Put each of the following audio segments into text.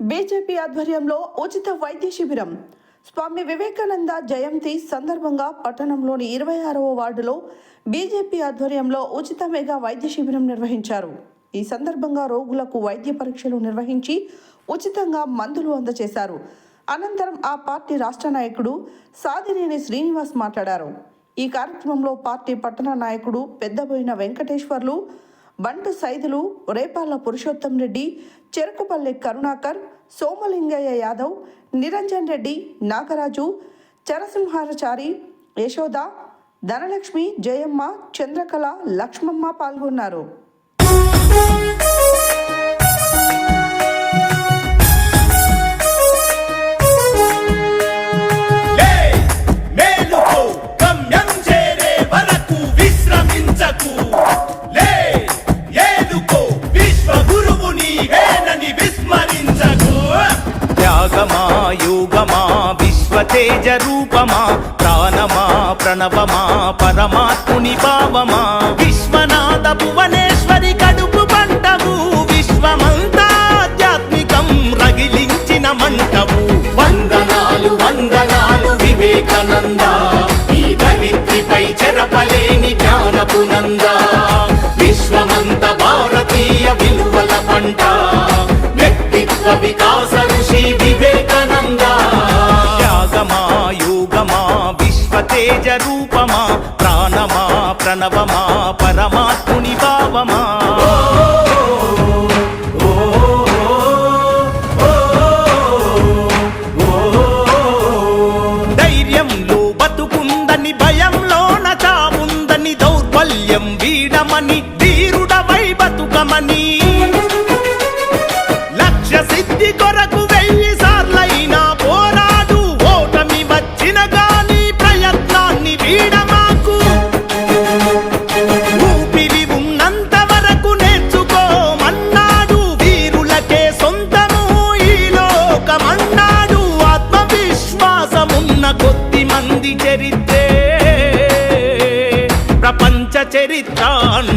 BJP ఆధ్వర్యంలో ఉచిత వైద్య శిబిరం. స్వామి వివేకానంద జయంతి సందర్భంగా పట్టణంలోని ఇరవై ఆరవ వార్డులో బీజేపీ ఆధ్వర్యంలో ఉచిత మెగా వైద్య శిబిరం నిర్వహించారు. ఈ సందర్భంగా రోగులకు వైద్య పరీక్షలు నిర్వహించి ఉచితంగా మందులు అందజేశారు. అనంతరం ఆ పార్టీ రాష్ట్ర నాయకుడు సాదినేని శ్రీనివాస్ మాట్లాడారు. ఈ కార్యక్రమంలో పార్టీ పట్టణ నాయకుడు పెద్దబోయిన వెంకటేశ్వర్లు బంటు సైదులు రేపాల పురుషోత్తం రెడ్డి చెరుకుపల్లి కరుణాకర్ సోమలింగయ్య యాదవ్ నిరంజన్ రెడ్డి నాగరాజు చరసింహారచారి యశోద ధనలక్ష్మి జయమ్మ చంద్రకళ లక్ష్మమ్మ పాల్గొన్నారు. తేజ రూపమా ప్రాణమా ప్రణవమా పరమాత్ముని భావమా? విశ్వనాథ భువనేశ్వరి కడుపు పంటవు విశ్వమంతా ఆధ్యాత్మికం రగిలించిన మంటవు. వందనాలు వందనాలు వివేకానంద. ఈ దళిత్రిపై చెరపలేని జ్ఞానపు నంద విశ్వమంత భారతీయ విలువల పంట. వ్యక్తిత్వ వికాస తేజ రూపమా ప్రాణమా ప్రణవమా?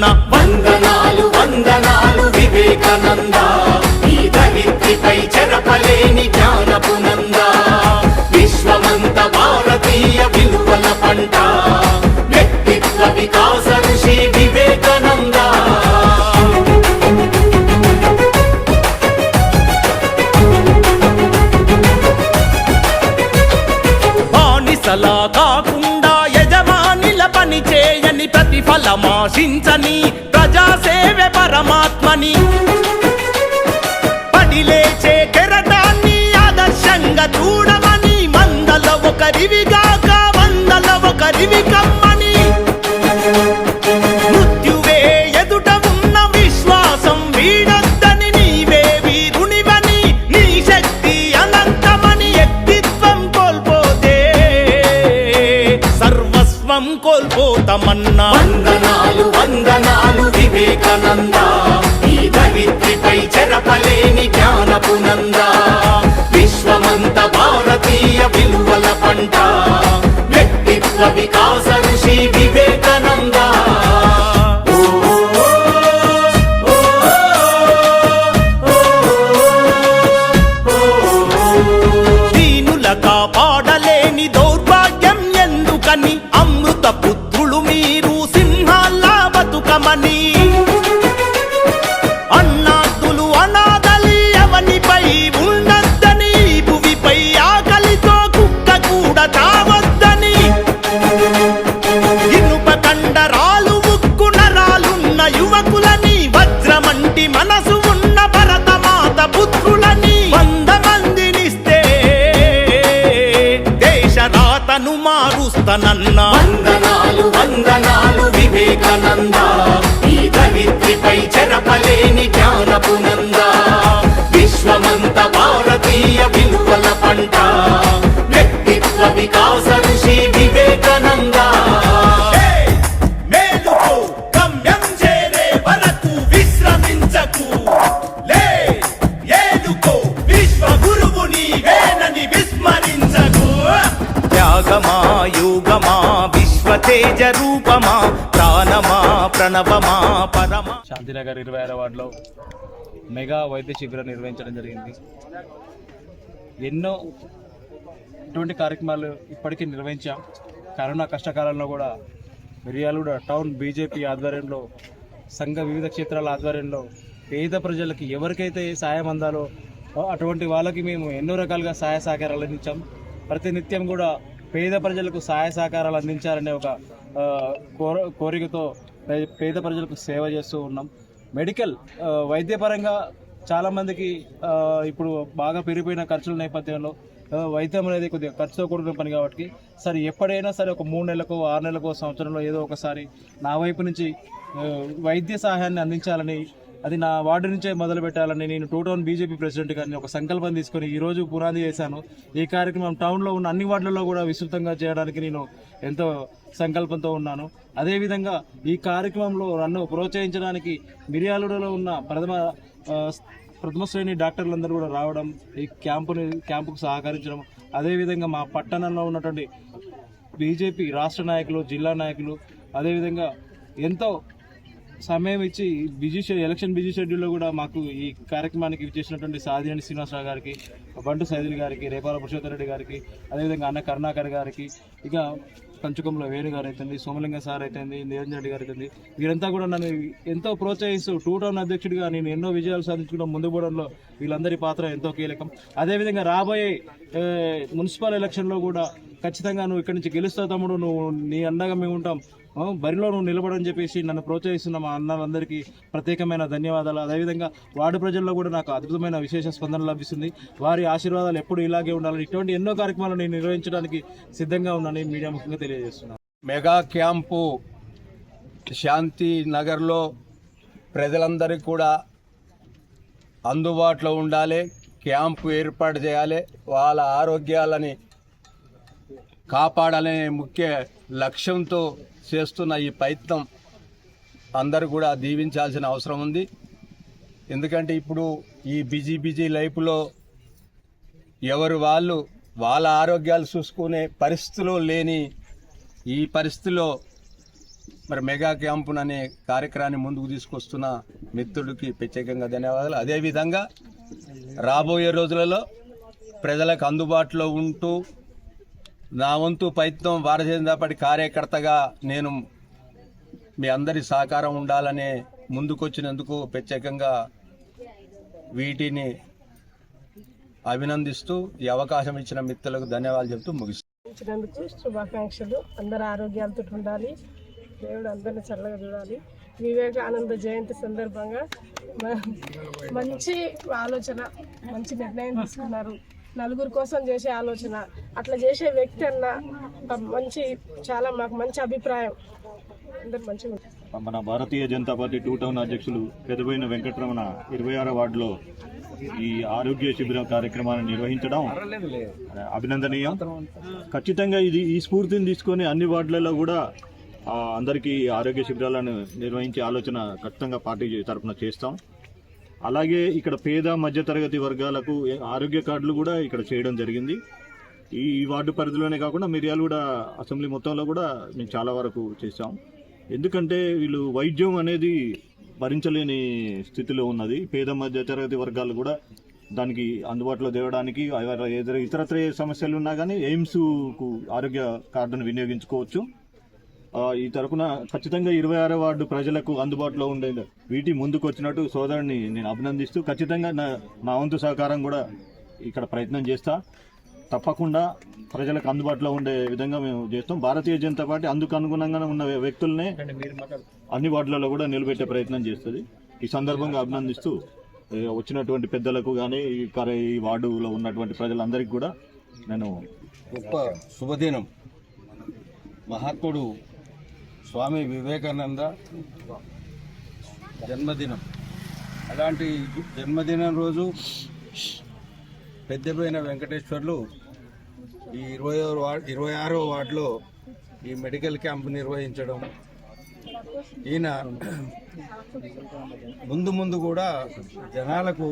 అన్న వందనాలు వందనాలు వివేకానంద. ఈ దళిత్రిపై చెరపలేని జ్ఞానపు నంద విశ్వమంత భారతీయ విలువల పంట. వ్యక్తిత్వ వికాసం ప్రతిఫలమాశించని ప్రజాసేవే పరమాత్మని. పడిలేచే కెరటాన్ని ఆదర్శంగా చూడమని మందల ఒకరివిగాక వందల ఒకరివి కమ్మ యోగమా రూపమా ప్రాణమా ప్రణవమా పరమా? శాంతినగర్ ఇరవై ఆరో వార్డులో మెగా వైద్య శిబిరం నిర్వహించడం జరిగింది. ఎన్నో ఇటువంటి కార్యక్రమాలు ఇప్పటికీ నిర్వహించాం. కరోనా కష్టకాలంలో కూడా మిర్యాలగూడ టౌన్ బీజేపీ ఆధ్వర్యంలో సంఘ వివిధ క్షేత్రాల ఆధ్వర్యంలో పేద ప్రజలకి ఎవరికైతే సాయం అందాలో అటువంటి వాళ్ళకి మేము ఎన్నో రకాలుగా సహాయ సహకారాలు అందించాం. ప్రతినిత్యం కూడా పేద ప్రజలకు సహాయ సహకారాలు అందించాలనే ఒక కోర కోరికతో పే- పేద ప్రజలకు సేవ చేస్తూ ఉన్నాం. మెడికల్ వైద్యపరంగా చాలామందికి ఇప్పుడు బాగా పెరిగిపోయిన ఖర్చుల నేపథ్యంలో వైద్యం అనేది కొద్దిగా ఖర్చుతో కూడిన పని కాబట్టి సరే ఎప్పుడైనా సరే ఒక మూడు నెలలకు ఆరు నెలలకు సంవత్సరంలో ఏదో ఒకసారి నా వైపు నుంచి వైద్య సహాయాన్ని అందించాలని అది నా వార్డు నుంచే మొదలు పెట్టాలని నేను టూ టౌన్ బీజేపీ ప్రెసిడెంట్ గారిని ఒక సంకల్పం తీసుకొని ఈ రోజు పునాది చేశాను ఈ కార్యక్రమం టౌన్లో ఉన్న అన్ని వార్డులలో కూడా విస్తృతంగా చేయడానికి నేను ఎంతో సంకల్పంతో ఉన్నాను. అదేవిధంగా ఈ కార్యక్రమంలో నన్ను ప్రోత్సహించడానికి మిర్యాలూరులో ఉన్న ప్రథమ ప్రథమ శ్రేణి డాక్టర్లందరూ కూడా రావడం ఈ క్యాంపుని క్యాంపుకు సహకరించడం అదేవిధంగా మా పట్టణంలో ఉన్నటువంటి బీజేపీ రాష్ట్ర నాయకులు జిల్లా నాయకులు అదేవిధంగా ఎంతో సమయం ఇచ్చి బిజీ ఎలక్షన్ బిజీ షెడ్యూల్లో కూడా మాకు ఈ కార్యక్రమానికి ఇచ్చేసినటువంటి సాధినేని శ్రీనివాసరావు గారికి బంటు సైదుల్ గారికి రేపాల పురుషోత్తరెడ్డి గారికి అదేవిధంగా అన్న కరుణాకర్ గారికి ఇక కంచుకంలో వేణు గారు అవుతుంది సోమలింగ సార్ అవుతుంది నిరంజన్ రెడ్డి గారు అవుతుంది వీరంతా కూడా నన్ను ఎంతో ప్రోత్సహిస్తూ టూ టౌన్ అధ్యక్షుడిగా నేను ఎన్నో విజయాలు సాధించుకున్న ముందు పోవడంలో వీళ్ళందరి పాత్ర ఎంతో కీలకం. అదేవిధంగా రాబోయే మున్సిపల్ ఎలక్షన్లో కూడా ఖచ్చితంగా నువ్వు ఇక్కడి నుంచి గెలుస్తావు తమ్ముడు నువ్వు నీ అండగా మేము ఉంటాం. బరిలో నువ్వు నిలబడని చెప్పేసి నన్ను ప్రోత్సహిస్తున్న మా అన్నలందరికీ ప్రత్యేకమైన ధన్యవాదాలు. అదేవిధంగా వార్డు ప్రజల్లో కూడా నాకు అద్భుతమైన విశేష స్పందన లభిస్తుంది. వారి ఆశీర్వాదాలు ఎప్పుడు ఇలాగే ఉండాలని ఇటువంటి ఎన్నో కార్యక్రమాలు నేను నిర్వహించడానికి సిద్ధంగా ఉన్నానని మీడియా ముఖ్యంగా తెలియజేస్తున్నాను. మెగా క్యాంపు శాంతి నగర్లో ప్రజలందరికీ కూడా అందుబాటులో ఉండాలి క్యాంపు ఏర్పాటు చేయాలి వాళ్ళ ఆరోగ్యాలని కాపాడాలనే ముఖ్య లక్ష్యంతో చేస్తున్న ఈ ప్రయత్నం అందరూ కూడా దీవించాల్సిన అవసరం ఉంది. ఎందుకంటే ఇప్పుడు ఈ బిజీ బిజీ లైఫ్లో ఎవరు వాళ్ళు వాళ్ళ ఆరోగ్యాలు చూసుకునే పరిస్థితులు లేని ఈ పరిస్థితిలో మరి మెగా క్యాంపున్ అనే కార్యక్రమాన్ని ముందుకు తీసుకొస్తున్న మిత్రుడికి ప్రత్యేకంగా ధన్యవాదాలు. అదేవిధంగా రాబోయే రోజులలో ప్రజలకు అందుబాటులో ఉంటూ నా వంతు ప్రయత్నం భారతీయ జనతా పార్టీ కార్యకర్తగా నేను మీ అందరి సహకారం ఉండాలనే ముందుకొచ్చినందుకు ప్రత్యేకంగా వీటిని అభినందిస్తూ ఈ అవకాశం ఇచ్చిన మిత్రులకు ధన్యవాదాలు చెబుతూ ముగిస్తాను శుభాకాంక్షలు. అందరు ఆరోగ్యాలతో ఉండాలి. దేవుడు అందరిని చల్లగా చూడాలి. వివేకానంద జయంతి సందర్భంగా మంచి ఆలోచన మంచి నిర్ణయం తీసుకున్నారు. నలుగురు కోసం చేసే ఆలోచన. అట్లా చేసే వ్యక్తి అన్న మంచి చాలా మాకు మంచి అభిప్రాయం. అందరు మంచిగా మన Bharatiya Janata Party two town అధ్యక్షులు పెదబోయిన వెంకటరమణ ఇరవై ఆరో వార్డులో ఈ ఆరోగ్య శిబిరం కార్యక్రమాన్ని నిర్వహించడం అభినందనీయం. ఖచ్చితంగా ఇది ఈ స్ఫూర్తిని తీసుకొని అన్ని వార్డులలో కూడా అందరికీ ఆరోగ్య శిబిరాలను నిర్వహించే ఆలోచన ఖచ్చితంగా పార్టీ తరఫున చేస్తాం. అలాగే ఇక్కడ పేద మధ్యతరగతి వర్గాలకు ఆరోగ్య కార్డులు కూడా ఇక్కడ చేయడం జరిగింది. ఈ ఈ వార్డు పరిధిలోనే కాకుండా మిర్యాలు కూడా అసెంబ్లీ మొత్తంలో కూడా మేము చాలా వరకు చేసాం ఎందుకంటే వీళ్ళు వైద్యం అనేది భరించలేని స్థితిలో ఉన్నది. పేద మధ్యతరగతి వర్గాలు కూడా దానికి అందుబాటులో తేవడానికి ఇతరత్ర ఏ సమస్యలు ఉన్నా కానీ ఎయిమ్స్కు ఆరోగ్య కార్డును వినియోగించుకోవచ్చు. ఈ తరపున ఖచ్చితంగా ఇరవై ఆరో వార్డు ప్రజలకు అందుబాటులో ఉండే వీటి ముందుకు వచ్చినట్టు సోదరుని నేను అభినందిస్తూ ఖచ్చితంగా నా నా వంతు సహకారం కూడా ఇక్కడ ప్రయత్నం చేస్తా. తప్పకుండా ప్రజలకు అందుబాటులో ఉండే విధంగా మేము చేస్తాం. భారతీయ జనతా పార్టీ అందుకు అనుగుణంగా ఉన్న వ్యక్తులనే అన్ని వార్డులలో కూడా నిలబెట్టే ప్రయత్నం చేస్తుంది. ఈ సందర్భంగా అభినందిస్తూ వచ్చినటువంటి పెద్దలకు కానీ ఈ కర- ఈ వార్డులో ఉన్నటువంటి ప్రజలందరికీ కూడా నేను గొప్ప శుభదినం. మహాత్ముడు స్వామి వివేకానంద జన్మదినం. అలాంటి జన్మదినం రోజు పెద్దపోయిన వెంకటేశ్వర్లు ఈ ఇరవై వార్డు ఇరవై ఆరో వార్డులో ఈ మెడికల్ క్యాంప్ నిర్వహించడం. ఈయన ముందు ముందు కూడా జనాలకు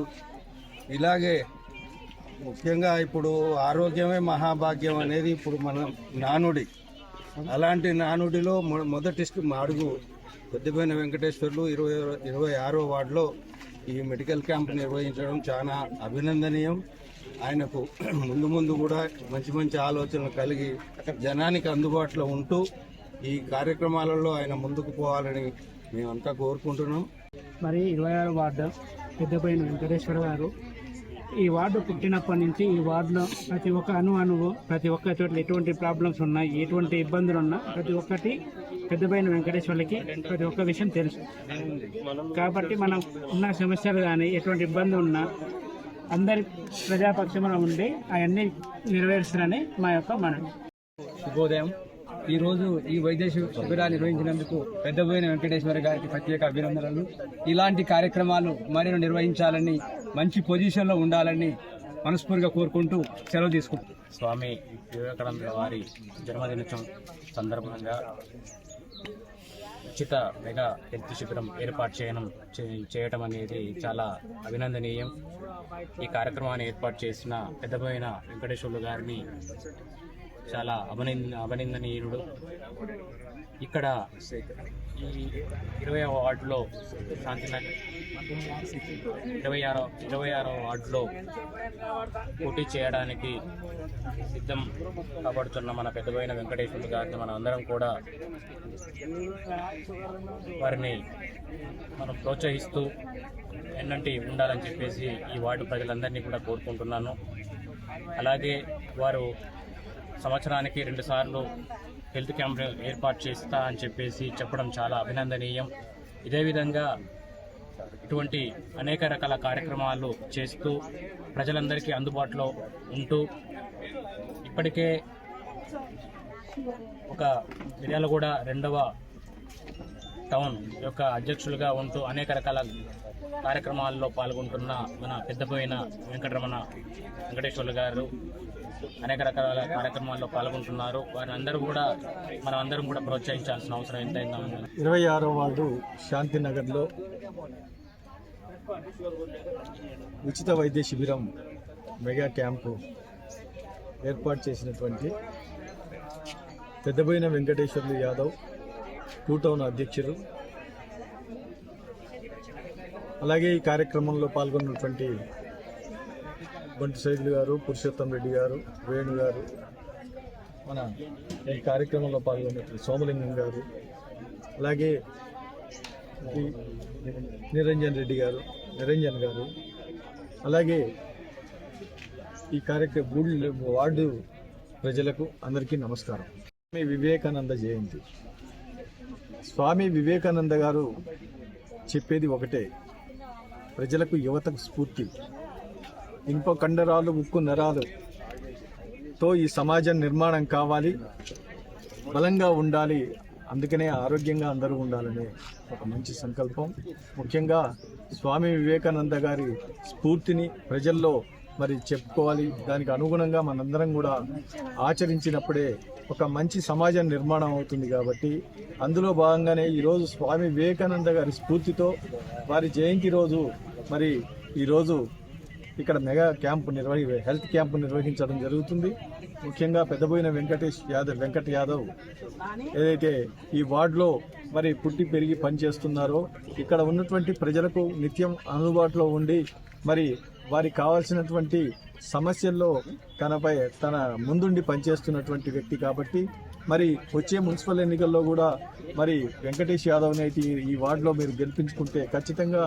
ఇలాగే ముఖ్యంగా ఇప్పుడు ఆరోగ్యమే మహాభాగ్యం అనేది ఇప్పుడు మన నానుడి. అలాంటి నానుడిలో మొదటి అడుగు పెద్దపైన వెంకటేశ్వర్లు ఇరవై ఇరవై ఆరో వార్డులో ఈ మెడికల్ క్యాంప్ నిర్వహించడం చాలా అభినందనీయం. ఆయనకు ముందు ముందు కూడా మంచి మంచి ఆలోచనలు కలిగి జనానికి అందుబాటులో ఉంటూ ఈ కార్యక్రమాలలో ఆయన ముందుకు పోవాలని మేమంతా కోరుకుంటున్నాం. మరి ఇరవై ఆరు వార్డు పెద్దపైన వెంకటేశ్వర గారు ఈ వార్డు పుట్టినప్పటి నుంచి ఈ వార్డులో ప్రతి ఒక్క అణు అణువు ప్రతి ఒక్క చోట్ల ఎటువంటి ప్రాబ్లమ్స్ ఉన్నాయి ఎటువంటి ఇబ్బందులు ఉన్నా ప్రతి ఒక్కటి పెద్దపైన వెంకటేశ్వర్లకి ప్రతి ఒక్క విషయం తెలుసు. కాబట్టి మనం ఉన్న సమస్యలు కానీ ఎటువంటి ఇబ్బంది ఉన్నా అందరి ప్రజాపక్షంలో ఉండి అవన్నీ నెరవేరుస్తారని మా యొక్క మనవి. శుభోదయం. ఈరోజు ఈ వైద్య శి- శిబిరాన్ని నిర్వహించినందుకు పెద్దబోయిన వెంకటేశ్వర గారికి ప్రత్యేక అభినందనలు. ఇలాంటి కార్యక్రమాలు మరిన్ని నిర్వహించాలని మంచి పొజిషన్లో ఉండాలని మనస్ఫూర్తిగా కోరుకుంటూ సెలవు తీసుకుంటాం స్వామి వివేకానంద వారి జన్మదినోత్సవం సందర్భంగా ఉచిత మెగా హెల్త్ శిబిరం ఏర్పాటు చేయడం చేయటం అనేది చాలా అభినందనీయం. ఈ కార్యక్రమాన్ని ఏర్పాటు చేసిన పెద్దపోయిన వెంకటేశ్వర్లు గారిని చాలా అభినంద అభినందనీయుడు. ఇక్కడ ఈ ఇరవై వార్డులో శాంతినగర్ ఇరవై ఆరో ఇరవై ఆరో వార్డులో పోటీ చేయడానికి సిద్ధం కాబడుతున్న మన పెద్దపోయిన వెంకటేశ్వర గారిని మనం అందరం కూడా వారిని మనం ప్రోత్సహిస్తూ ఎన్నంటి ఉండాలని చెప్పేసి ఈ వార్డు ప్రజలందరినీ కూడా కోరుకుంటున్నాను. అలాగే వారు సంవత్సరానికి రెండుసార్లు హెల్త్ క్యాంప్ ఏర్పాటు చేస్తా అని చెప్పేసి చెప్పడం చాలా అభినందనీయం. ఇదే విధంగా ఇటువంటి అనేక రకాల కార్యక్రమాలు చేస్తూ ప్రజలందరికీ అందుబాటులో ఉంటూ ఇప్పటికే ఒక మిర్యాలగూడ రెండవ టౌన్ యొక్క అధ్యక్షులుగా ఉంటూ అనేక రకాల కార్యక్రమాల్లో పాల్గొంటున్న మన పెద్దపోయిన వెంకటరమణ వెంకటేశ్వర్లు గారు అనేక రకాల కార్యక్రమాల్లో పాల్గొంటున్నారు. వారి అందరూ కూడా మనం అందరం కూడా ప్రోత్సహించాల్సిన అవసరం ఎంతైనా ఇరవై ఆరో వార్డు శాంతినగర్లో ఉచిత వైద్య శిబిరం మెగా క్యాంపు ఏర్పాటు చేసినటువంటి పెద్దబోయిన వెంకటేశ్వర్లు యాదవ్ టూ టౌన్ అధ్యక్షులు. అలాగే ఈ కార్యక్రమంలో పాల్గొన్నటువంటి బంటి సైదులు గారు పురుషోత్తం రెడ్డి గారు వేణు గారు. మన ఈ కార్యక్రమంలో పాల్గొన్నటువంటి సోమలింగం గారు అలాగే నిరంజన్ రెడ్డి గారు నిరంజన్ గారు అలాగే ఈ కార్యక్రమ గుడి వార్డు ప్రజలకు అందరికీ నమస్కారం. స్వామి వివేకానంద జయంతి. స్వామి వివేకానంద గారు చెప్పేది ఒకటే ప్రజలకు యువతకు స్ఫూర్తి. ఇనుప కండరాలు ఉక్కు నరాలు. తో ఈ సమాజం నిర్మాణం కావాలి. బలంగా ఉండాలి. అందుకనే ఆరోగ్యంగా అందరూ ఉండాలనే ఒక మంచి సంకల్పం. ముఖ్యంగా స్వామి వివేకానంద గారి స్ఫూర్తిని ప్రజల్లో మరి చెప్పుకోవాలి. దానికి అనుగుణంగా మనందరం కూడా ఆచరించినప్పుడే ఒక మంచి సమాజం నిర్మాణం అవుతుంది కాబట్టి అందులో భాగంగానే ఈరోజు స్వామి వివేకానంద గారి స్ఫూర్తితో వారి జయంతి రోజు మరి ఈరోజు ఇక్కడ మెగా క్యాంపు నిర్వహి హెల్త్ క్యాంపు నిర్వహించడం జరుగుతుంది. ముఖ్యంగా పెద్దబోయిన వెంకటేష్ యాదవ్ వెంకట్ యాదవ్ ఏదైతే ఈ వార్డులో మరి పుట్టి పెరిగి పనిచేస్తున్నారో ఇక్కడ ఉన్నటువంటి ప్రజలకు నిత్యం అందుబాటులో ఉండి మరి వారికి కావాల్సినటువంటి సమస్యల్లో తనపై తన ముందుండి పనిచేస్తున్నటువంటి వ్యక్తి కాబట్టి మరి వచ్చే మున్సిపల్ ఎన్నికల్లో కూడా మరి వెంకటేష్ యాదవ్ని అయితే ఈ- ఈ వార్డులో మీరు గెలిపించుకుంటే ఖచ్చితంగా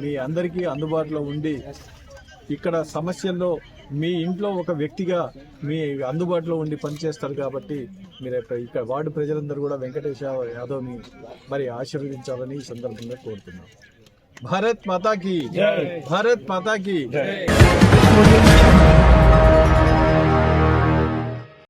మీ అందరికీ అందుబాటులో ఉండి ఇక్కడ సమస్యల్లో మీ ఇంట్లో ఒక వ్యక్తిగా మీ అందుబాటులో ఉండి పనిచేస్తారు కాబట్టి మీరు ఇక్కడ- వార్డు ప్రజలందరూ కూడా వెంకటేష్ యాదవ్ని మరి ఆశీర్వదించాలని ఈ సందర్భంగా కోరుతున్నాం. భారత్ మాతాకి భారత్ మాతాకి.